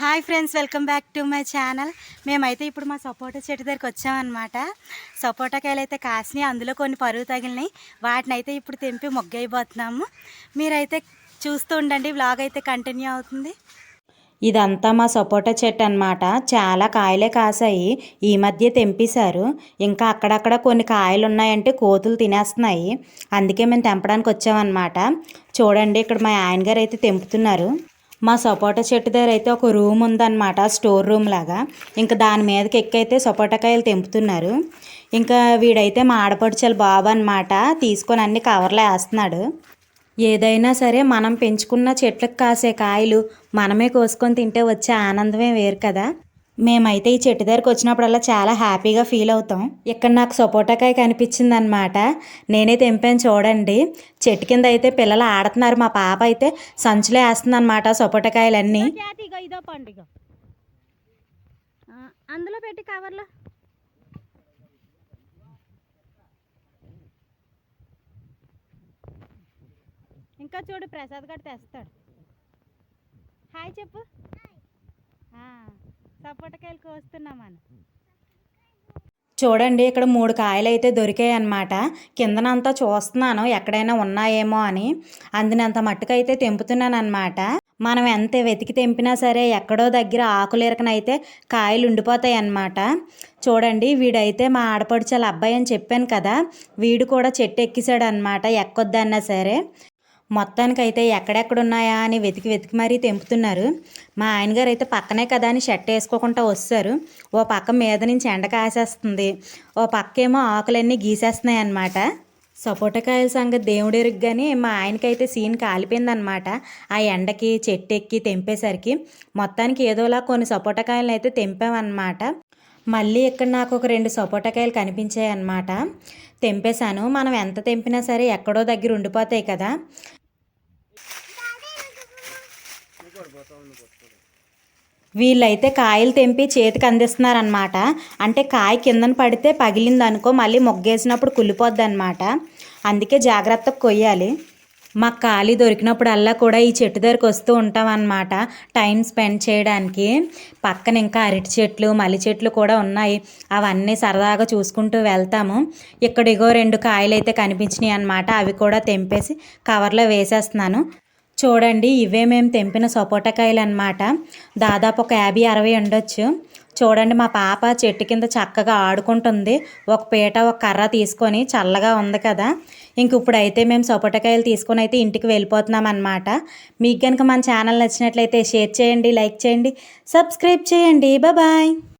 Hi friends welcome back to my channel. మేమైతే ఇప్పుడు మా సపోటా చెట్టు దగ్గరికి వచ్చామన్నమాట. సపోటాకాయలు అయితే కాసినాయి అందులో కొన్ని పరుగు తగిలినాయి. వాటిని అయితే ఇప్పుడు తెంపి మొగ్గైపోతున్నాము. మీరైతే చూస్తూ ఉండండి బ్లాగ్ అయితే కంటిన్యూ అవుతుంది. ఇదంతా మా సపోటా చెట్టు అనమాట చాలా కాయలే కాసాయి ఈ మధ్య తెంపేశారు. ఇంకా అక్కడక్కడ కొన్ని కాయలు ఉన్నాయంటే కోతులు తినేస్తున్నాయి. అందుకే మేము తెంపడానికి వచ్చామన్నమాట. చూడండి ఇక్కడ మా ఆయన గారు అయితే తెంపుతున్నారు. మా సపోటా చెట్టు దగ్గర అయితే ఒక రూమ్ ఉందన్నమాట స్టోర్ రూమ్ లాగా. ఇంకా దాని మీదకి ఎక్కైతే సపోటా కాయలు తెంపుతున్నారు ఇంకా వీడైతే మా ఆడపడుచల బాబు అనమాట తీసుకొని అన్ని కవర్లో వేస్తున్నాడు. ఏదైనా సరే మనం పెంచుకున్న చెట్లకు కాసే కాయలు మనమే కోసుకొని తింటే వచ్చే ఆనందమే వేరు కదా. మేమైతే ఈ చెట్టు దగ్గరకు వచ్చినప్పుడల్లా చాలా హ్యాపీగా ఫీల్ అవుతాం. ఇక్కడ నాకు సపోటాకాయ కనిపించింది అనమాట నేనే తెంపాను చూడండి. చెట్టు కింద అయితే పిల్లలు ఆడుతున్నారు. మా పాప అయితే సంచులో వేస్తుంది అనమాట సపోటాకాయలన్నీ ఇదో పండుగ అందులో పెట్టి కవర్లో ఇంకా చూడు ప్రసాద్ గడు తెస్తాడు. హాయ్ చెప్పు. ఆ, సపోటాకాయలు కోస్తున్నామని చూడండి ఇక్కడ మూడు కాయలు అయితే దొరికాయి అనమాట కిందనంతా చూస్తున్నాను ఎక్కడైనా ఉన్నాయేమో అని. అందినంత మట్టుకైతే తెంపుతున్నాను అనమాట మనం ఎంత వెతికి తెంపినా సరే ఎక్కడో దగ్గర ఆకులేరకనైతే కాయలు ఉండిపోతాయి అన్నమాట చూడండి వీడైతే మా ఆడపడుచల అబ్బాయి అని చెప్పాను కదా వీడు కూడా చెట్టు ఎక్కిసాడు అనమాట ఎక్కొద్దన్నా సరే. మొత్తానికైతే ఎక్కడెక్కడ ఉన్నాయా అని వెతికి వెతికి మరీ తెంపుతున్నారు. మా ఆయనగారు అయితే పక్కనే కదా అని షర్ట్ వేసుకోకుండా వస్తారు. ఓ పక్క మీద నుంచి ఎండ కాసేస్తుంది. ఓ పక్కేమో ఆకులన్నీ గీసేస్తున్నాయి అన్నమాట సపోటకాయల సంగతి దేవుడెరుగు కానీ మా ఆయనకైతే సీన్ కాలిపోయిందనమాట ఆ ఎండకి చెట్టు ఎక్కి తెంపేసరికి మొత్తానికి ఏదోలా కొన్ని సపోటకాయలను అయితే తెంపామన్నమాట. మళ్ళీ ఇక్కడ నాకు ఒక రెండు సపోటాకాయలు కనిపించాయి అన్నమాట తెంపేశాను. మనం ఎంత తెంపినా సరే ఎక్కడో దగ్గర ఉండిపోతాయి కదా. వీళ్ళైతే కాయలు తెంపి చేతికి అందిస్తున్నారనమాట అంటే కాయ కిందన పడితే పగిలింది అనుకో మళ్ళీ మొగ్గేసినప్పుడు కుళ్ళిపోద్ది అనమాట అందుకే జాగ్రత్తగా కొయ్యాలి. మాకు ఖాళీ దొరికినప్పుడల్లా కూడా ఈ చెట్టు దగ్గరికి వస్తూ ఉంటాం అన్నమాట టైం స్పెండ్ చేయడానికి. పక్కన ఇంకా అరటి చెట్లు మల్లి చెట్లు కూడా ఉన్నాయి. అవన్నీ సరదాగా చూసుకుంటూ వెళ్తాము. ఇక్కడ ఇగో రెండు కాయలు అయితే కనిపించినాయి అనమాట అవి కూడా తెంపేసి కవర్లో వేసేస్తున్నాను. చూడండి ఇవే మేము తెంపిన సపోటా కాయలు అనమాట దాదాపు ఒక యాభై అరవై ఉండొచ్చు చూడండి మా పాప చెట్టు కింద చక్కగా ఆడుకుంటుంది. ఒక పీట ఒక కర్ర తీసుకొని చల్లగా ఉంది కదా. ఇంక ఇప్పుడైతే మేము సపోటకాయలు తీసుకొని అయితే ఇంటికి వెళ్ళిపోతున్నాం అనమాట మీకు కనుక మన ఛానల్ నచ్చినట్లయితే షేర్ చేయండి లైక్ చేయండి సబ్స్క్రైబ్ చేయండి. బాయ్.